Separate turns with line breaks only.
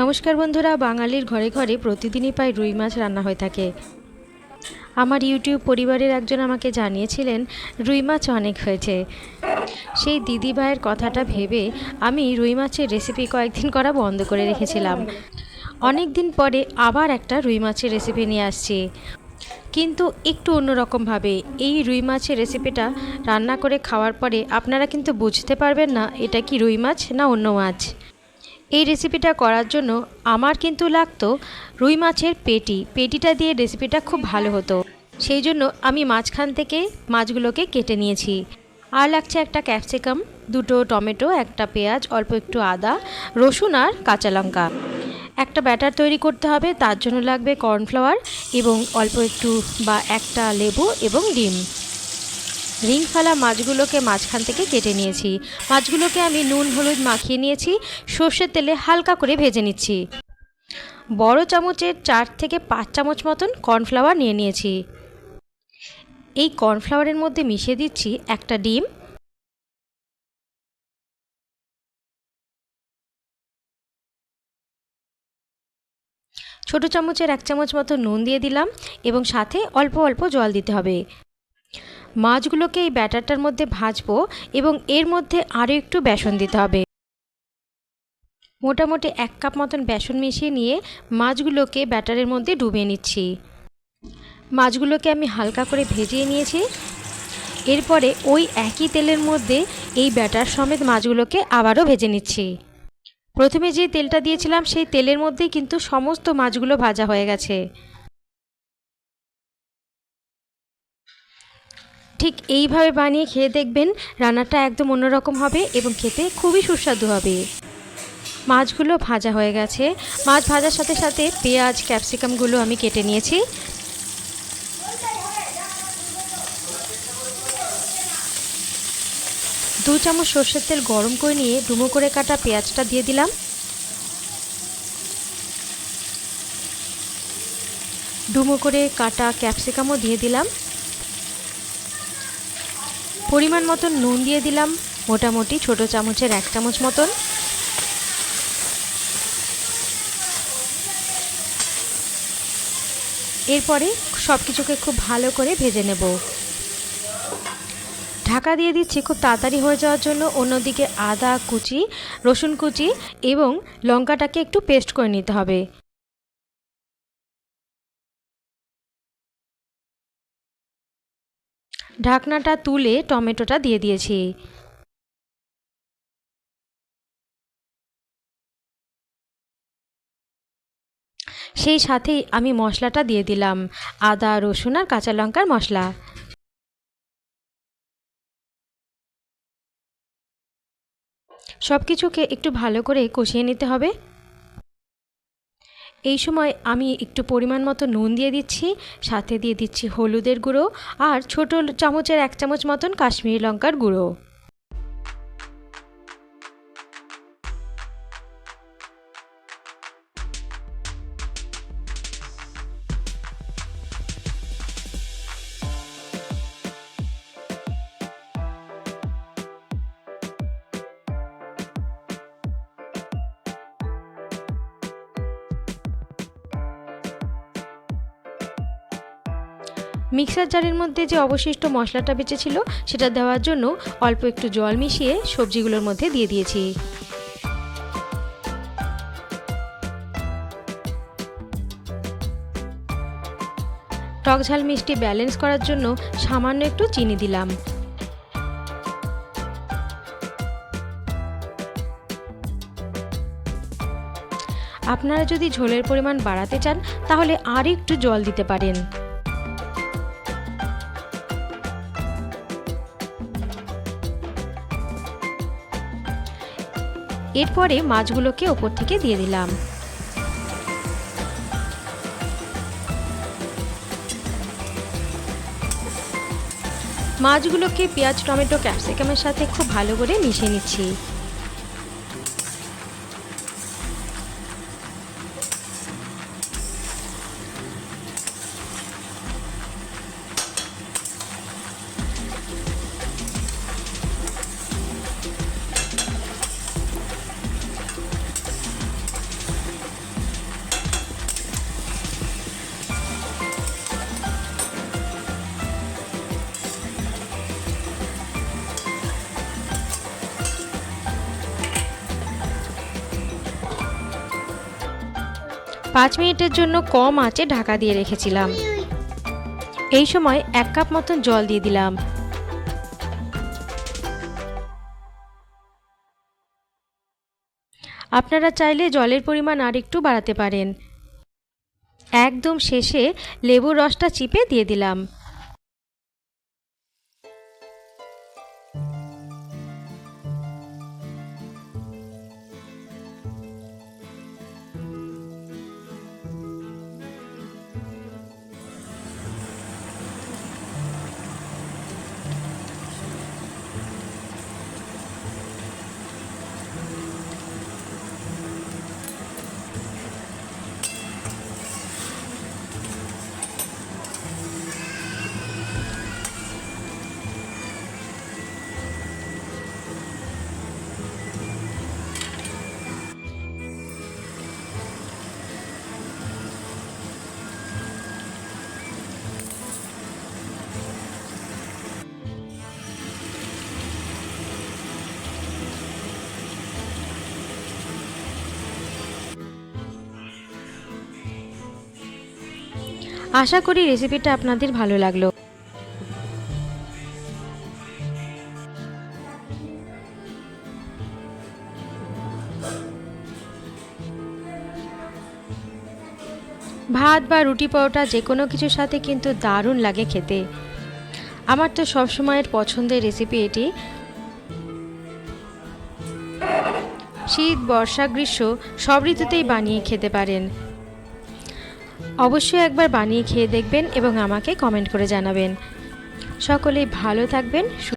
নমস্কার বন্ধুরা, বাঙালির ঘরে ঘরে প্রতিদিনই প্রায় রুই মাছ রান্না হয়ে থাকে। আমার ইউটিউব পরিবারের একজন আমাকে জানিয়েছিলেন, রুই মাছ অনেক হয়েছে। সেই দিদি ভাইয়ের কথাটা ভেবে আমি রুই মাছের রেসিপি কয়েকদিন করা বন্ধ করে রেখেছিলাম। অনেক দিন পরে আবার একটা রুই মাছের রেসিপি নিয়ে আসছি। কিন্তু একটু অন্যরকমভাবে এই রুই মাছের রেসিপিটা রান্না করে খাওয়ার পরে আপনারা কিন্তু বুঝতে পারবেন না, এটা কি রুই মাছ না অন্য মাছ। এই রেসিপিটা করার জন্য আমার কিন্তু লাগতো রুই মাছের পেটি। পেটিটা দিয়ে রেসিপিটা খুব ভালো হতো। সেই জন্য আমি মাঝখান থেকে মাছগুলোকে কেটে নিয়েছি। আর লাগছে একটা ক্যাপসিকাম দুটো টমেটো, একটা পেঁয়াজ, অল্প একটু আদা, রসুন আর কাঁচা লঙ্কা। একটা ব্যাটার তৈরি করতে হবে, তার জন্য লাগবে কর্নফ্লাওয়ার এবং অল্প একটু বা একটা লেবু এবং ডিম। রিং ফেলা মাছগুলোকে মাঝখান থেকে কেটে নিয়েছি। মাছগুলোকে আমি নুন, হলুদ মাখিয়ে নিয়েছি। সর্ষের তেলে হালকা করে ভেজে নিচ্ছি। বড় চামচের চার থেকে পাঁচ চামচ মতন কর্নফ্লাওয়ার নিয়ে নিয়েছি। এই কর্নফ্লাওয়ারের মধ্যে মিশিয়ে দিচ্ছি একটা ডিম। ছোট চামচের এক চামচ মতো নুন দিয়ে দিলাম এবং সাথে অল্প অল্প জল দিতে হবে। মাছগুলোকে এই ব্যাটারটার মধ্যে ভাজবো এবং এর মধ্যে আরও একটু বেসন দিতে হবে। মোটামুটি এক কাপ মতন বেসন মিশিয়ে নিয়ে মাছগুলোকে ব্যাটারের মধ্যে ডুবিয়ে নিচ্ছি। মাছগুলোকে আমি হালকা করে ভেজিয়ে নিয়েছি। এরপরে ওই একই তেলের মধ্যে এই ব্যাটার সমেত মাছগুলোকে আবারও ভেজে নিচ্ছি। প্রথমে যে তেলটা দিয়েছিলাম, সেই তেলের মধ্যেই কিন্তু সমস্ত মাছগুলো ভাজা হয়ে গেছে। ঠিক এইভাবে বানিয়ে খেয়ে দেখবেন রান্নাটা একদম অন্যরকম হবে এবং খেতে খুবই সুস্বাদু হবে। মাছগুলো ভাজা হয়ে গেছে। মাছ ভাজার সাথে সাথে পেঁয়াজ ক্যাপসিকামগুলো আমি কেটে নিয়েছি। দু চামচ সর্ষের তেল গরম করে নিয়ে ডুমো করে কাটা পেঁয়াজটা দিয়ে দিলাম। ডুমো করে কাটা ক্যাপসিকামও দিয়ে দিলাম। পরিমাণ মতন নুন দিয়ে দিলাম, মোটামুটি ছোট চামচের এক চামচ মতন। এরপরে সব কিছুকে খুব ভালো করে ভেজে নেব। ঢাকা দিয়ে দিচ্ছি খুব তাড়াতাড়ি হয়ে যাওয়ার জন্য, অন্যদিকে আদা কুচি, রসুন কুচি এবং লঙ্কাটাকে একটু পেস্ট করে নিতে হবে। ঢাকনাটা তুলে টমেটোটা দিয়ে দিয়েছি। সেই সাথেই আমি মশলাটা দিয়ে দিলাম, আদা, রসুন আর কাঁচা লঙ্কার মশলা। সব কিছুকে একটু ভালো করে কষিয়ে নিতে হবে। এই সময় আমি একটু পরিমাণ মতো নুন দিয়ে দিচ্ছি, সাথে দিয়ে দিচ্ছি হলুদের গুঁড়ো আর ছোট চামচের এক চামচ মতন কাশ্মীরি লঙ্কার গুঁড়ো। মিক্সার জারের মধ্যে যে অবশিষ্ট মশলাটা বেঁচেছিল, সেটা দেওয়ার জন্য অল্প একটু জল মিশিয়ে সবজিগুলোর মধ্যে দিয়ে দিয়েছি। টক ঝাল মিষ্টি ব্যালেন্স করার জন্য সামান্য একটু চিনি দিলাম। আপনারা যদি ঝোলের পরিমাণ বাড়াতে চান, তাহলে আর একটু জল দিতে পারেন। এরপরে মাছগুলোকে ওপর থেকে দিয়ে দিলাম। মাছগুলোকে পেঁয়াজ, টমেটো, ক্যাপসিকামের সাথে খুব ভালো করে মিশিয়ে নিচ্ছি। পাঁচ মিনিটের জন্য কম আঁচে ঢাকা দিয়ে রেখেছিলাম। এই সময় এক কাপ মতন জল দিয়ে দিলাম। আপনারা চাইলে জলের পরিমাণ আর একটু বাড়াতে পারেন। একদম শেষে লেবুর রসটা চিপে দিয়ে দিলাম। আশা করি রেসিপিটা আপনাদের ভালো লাগল। ভাত বা রুটি পরোটা যে কোনো কিছুর সাথে কিন্তু দারুণ লাগে খেতে। আমার তো সবসময়ের পছন্দের রেসিপি এটি। শীত, বর্ষা, গ্রীষ্ম সব ঋতুতেই বানিয়ে খেতে পারেন। অবশ্যই একবার বানিয়ে খেয়ে দেখবেন এবং আমাকে কমেন্ট করে জানাবেন। সকলেই ভালো থাকবেন